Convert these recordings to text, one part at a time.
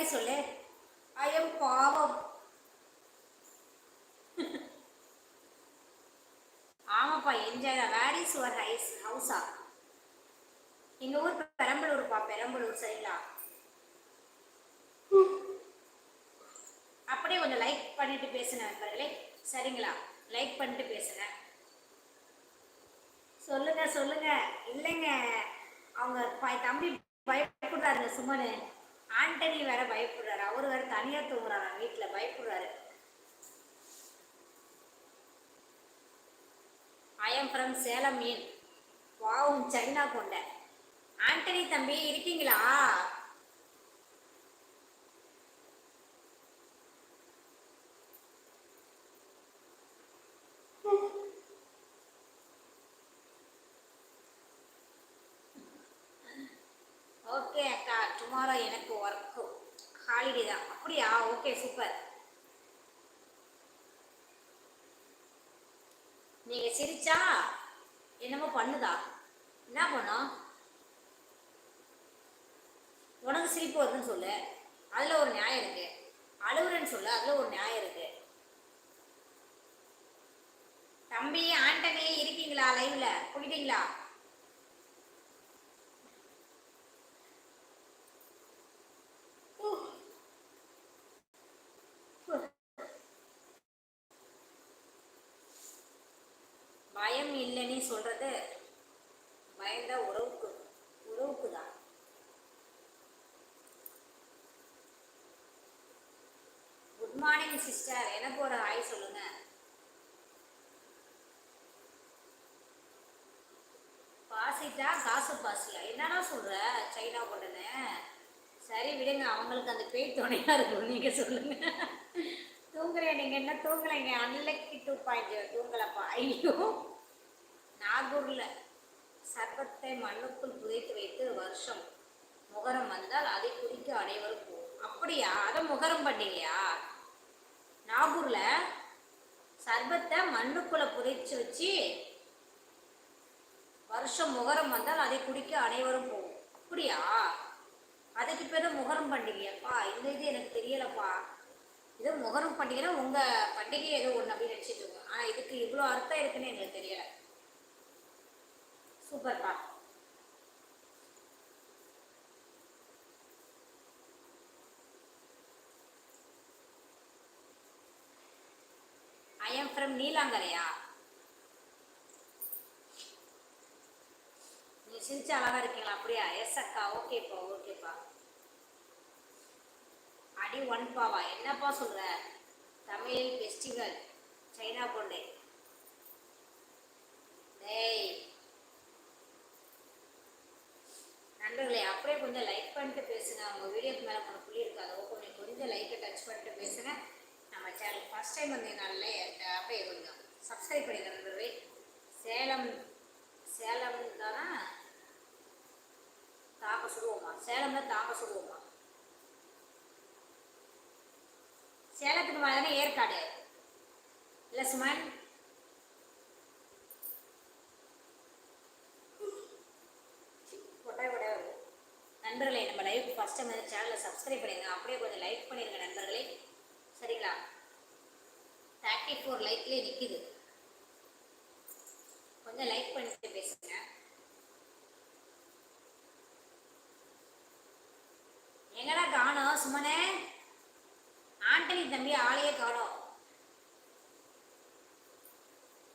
மாதிரி சொல்லு. ஐயம் பாவம். ஆமாப்பா என்ஜாய் தான். வேர் இஸ் யுவர் ஹைஸ் ஹவுஸா எங்கள் ஊர் பெரம்பலூர்ப்பா பெரம்பலூர் சரிங்களா? அப்படியே கொஞ்சம் லைக் பண்ணிட்டு பேசுனேன் நண்பர்களே. சரிங்களா? லைக் பண்ணிட்டு பேசுனேன் சொல்லுங்க சொல்லுங்க. இல்லைங்க. அவங்க ப- தம்பி பயப்படுறாருங்க சுமனு ஆண்டனி வேற பயப்படுறாரு. அவர் வேற தனியா தூங்குறாரு. வீட்டில் பயப்படுறாரு. ஐஎம் ஃப்ரம் சேலம் மீன். வாவும் சைனா கொண்ட. ஆண்டனி தம்பி இருக்கீங்களா? ஓகே அக்கா. டுமாரோ எனக்கு ஒர்க்கு ஹாலிடே தான். அப்படியா? ஓகே சூப்பர் நீங்கள் சிரிச்சா என்னமோ பண்ணுதா? என்ன பண்ணும் உனக்கு சிரிப்பு வருதுன்னு சொல்லு. அதில் ஒரு நியாயம் இருக்கு. அழுகுறேன்னு சொல்லு. அதில் ஒரு நியாயம் இருக்கு. தம்பி ஆண்டனி இருக்கீங்களா? லைவ்ல குடிட்டீங்களா நீ சொல்றது பயந்த உறவுக்கு உறவுக்கு தான் குட் மார்னிங் சிஸ்டர் எனக்கு ஒரு ஹாய் சொல்லுங்க. பாசிட்டா காசு பாசியா? என்னடா சொல்ற? சைனா உடனே சரி விடுங்க. அவங்களுக்கு அந்த பேய் துணையா இருக்கும். நீங்க சொல்லுங்க. தூங்குறேன் நீங்க. என்ன தூங்கலைங்க அன்லக்கி டூ பாயிண்ட் தூங்கலப்பா. ஐயோ. நாகூர்ல சர்பத்தை மண்ணுக்குள் புதைத்து வைத்து வருஷம் முகரம் வந்தால் அதை குடிக்க அனைவரும் போகும் அப்படியா? அதை முகரம் பண்டிகையா நாகூர்ல சர்பத்தை மண்ணுக்குள்ள புதைச்சு வச்சு வருஷம் முகரம் வந்தால் அதை குடிக்க அனைவரும் போகும் அப்படியா? அதுக்கு பேர் முகரம் பண்டிகையாப்பா இந்த இது எனக்கு தெரியலப்பா. இது முகரம் பண்டிகைனா உங்கள் பண்டிகை ஏதோ ஒன்று அப்படின்னு நினச்சிட்டு இருக்கோம். ஆனால் இதுக்கு இவ்வளோ அர்த்தம் இருக்குன்னு எங்களுக்கு தெரியலை. சூப்பர்ப்பா ஐ எம் ஃப்ரம் நீலாங்கரையா நீங்கள் சிரிச்சு அழகா இருக்கீங்களா? அப்படியா? எஸ் அக்கா. ஓகேப்பா ஓகேப்பா அடி ஒன் பாவா. என்னப்பா சொல்ற? தமிழ் ஃபெஸ்டிவல் சைனா பொண்டே நண்பர்களே அப்படியே கொஞ்சம் லைக் பண்ணிட்டு பேசுங்க. உங்கள் வீடியோக்கு மேலே கொஞ்சம் புள்ளி இருக்காது கொஞ்சம் கொஞ்சம் லைக்கை டச் பண்ணிட்டு பேசுங்க. நம்ம சேனல் ஃபஸ்ட் டைம் வந்தீங்கனால அப்படியே கொஞ்சம் சப்ஸ்கிரைப் பண்ணிடுங்க நண்பர்களே. சேலம் சேலம் தானே? தாங்க சுடுவோமா தான் தாங்க சுடுவோமா சேலத்துக்கு மேலே தானே ஏற்காடு. இல்லை சுமன்? ஃபஸ்ட் டைம் வந்து சேனலை சப்ஸ்கிரைப் பண்ணிடுங்க அப்படியே கொஞ்சம் லைக் பண்ணிடுங்க நண்பர்களே. சரிங்களா? தேர்ட்டி ஃபோர் லைக்லேயே நிற்கிது கொஞ்சம் லைக் பண்ணிட்டு பேசுங்க. எங்கடா காணோம்? சுமனே? ஆண்டனி தம்பி ஆளையே காணோம்.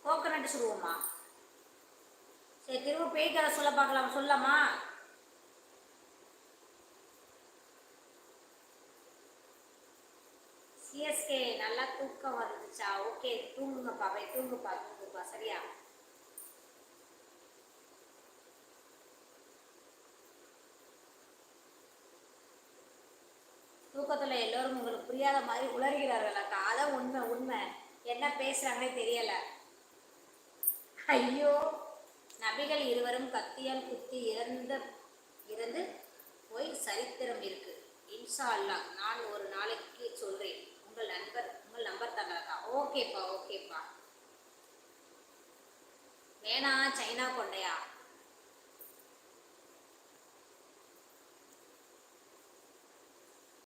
கோகனட் சுடுவோமா? சரி திரும்ப பேய்க்கார சொல்ல பார்க்கலாம். சொல்லமா சிஎஸ்கே நல்லா தூக்கம் வந்துச்சா? ஓகே தூங்குங்கப்பா போய் தூங்குப்பா தூங்குப்பா சரியா? தூக்கத்தில் எல்லோரும் உங்களுக்கு புரியாத மாதிரி உளறுகிறார்கள்? அக்கா அதான் உண்மை உண்மை. என்ன பேசுகிறாங்கன்னே தெரியல. ஐயோ! நபிகள் இருவரும் கத்தியால் குத்தி இறந்த இறந்து போய் சரித்திரம் இருக்கு. இன்ஷா அல்லாஹ் நான் ஒரு நாளைக்கு சொல்றேன். உங்கள் நண்பர் உங்கள் நம்பர் தங்கலக்கா ஓகேப்பா ஓகேப்பா. வேணா சைனா கொண்டையா?